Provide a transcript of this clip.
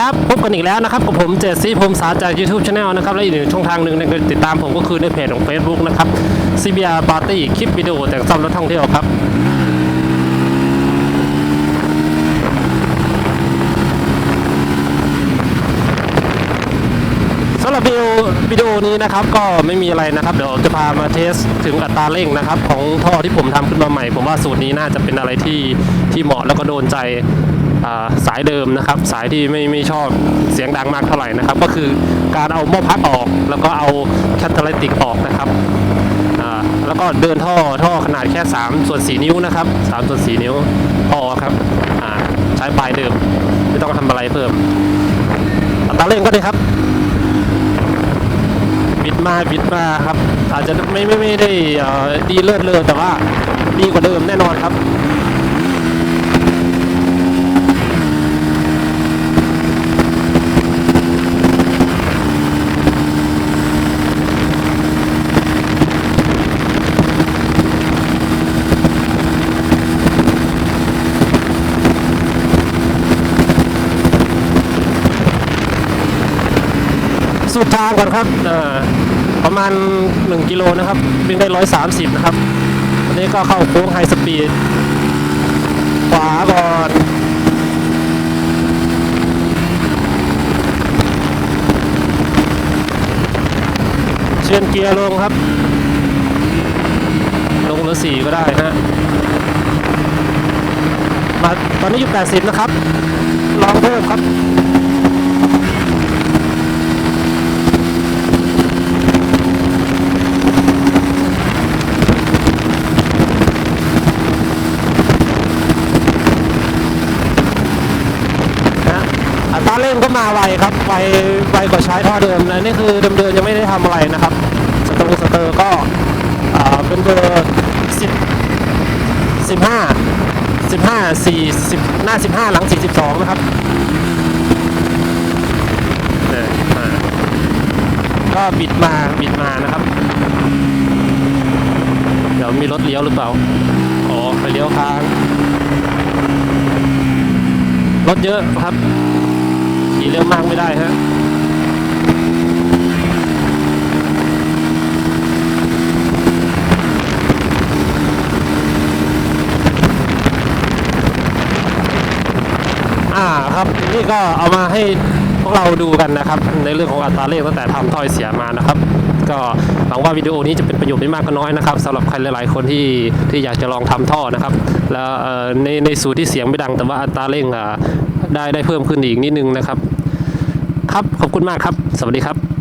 ครับพบกันอีกแล้วนะครับกับผมเจสซี่พมสาจาก YouTube Channel นะครับและอีกหนึ่งช่องทางหนึ่งในการติดตามผมก็คือในเพจของ Facebook นะครับ CBR Party คลิปวิดีโอแต่งซ่อมรถท่องเที่ยวครับสำหรับวิดีโอวิดีโอนี้นะครับก็ไม่มีอะไรนะครับ เดี๋ยวจะพามาเทสถึงอัตราเร่งนะครับ ของท่อที่ผมทำขึ้นมาใหม่ ผมว่าสูตรนี้น่าจะเป็นอะไรที่ที่เหมาะแล้วก็โดนใจ สายเดิมนะครับ สายที่ไม่ไม่ชอบเสียงดังมากเท่าไหร่นะครับ ก็คือการเอาหม้อพักออก แล้วก็เอาแคตตาลิติกออกนะครับแล้วก็เดินท่อท่อขนาดแค่3ส่วน4นิ้วนะครับ3ส่วน4นิ้วพอครับใช้ปลายเดิมไม่ต้องทำอะไรเพิ่มอัตราเร่งก็ไดีครับ บิดมาบิดมาครับ อาจจะไม่ไม่ไม่ได้อ่อดีเลิศเลยแต่ว่าดีกว่าเดิมแน่นอนครับ สุดทางก่อนครับอ่อประมาณ 1 กิโลนะครับวิ่งได้ 130 นะครับอันนี้ก็เข้าโค้งไฮสปีดขวาก่อนเชียนเกียร์ลงครับ ลงเหลือสี่ก็ได้ฮะมาตอนนี้อยู่ 80 นะครับ ลองเพิ่มครับ นะ อัตราเร่งก็มาไวครับไวไวกว่าใช้ท่อเดิมนะนี่คือเดิมๆยังไม่ได้ทำอะไรนะครับสเตอร์สเตอร์ก็อ่าเป็นเบอร์สิบสิบห้าสิบห้าสี่สิบหน้าสิบห้าหลังสี่สิบสองนะครับเนี่ยอ่าก็บิดมาบิดมานะครับ เดี๋ยวมีรถเลี้ยวหรือเปล่าอ๋อไปเลี้ยวค้างรถเยอะครับ ขี่เร็วมากไม่ได้ฮะอ่าครับนี่ก็เอามาให้พวกเราดูกันนะครับ ในเรื่องของอัตราเร่งตั้งแต่ทำถ้อยเสียมานะครับ ก็หวังว่าวิดีโอนี้จะเป็นประโยชน์ไม่มากก็น้อยนะครับสำหรับใครหลาย ๆ คนที่ที่อยากจะลองทำท่อนะครับ แล้วในในสูตรที่เสียงไม่ดังแต่ว่าอัตราเร่งอ่า ได้ได้เพิ่มขึ้นอีกนิดนึงนะครับ ครับขอบคุณมากครับ สวัสดีครับ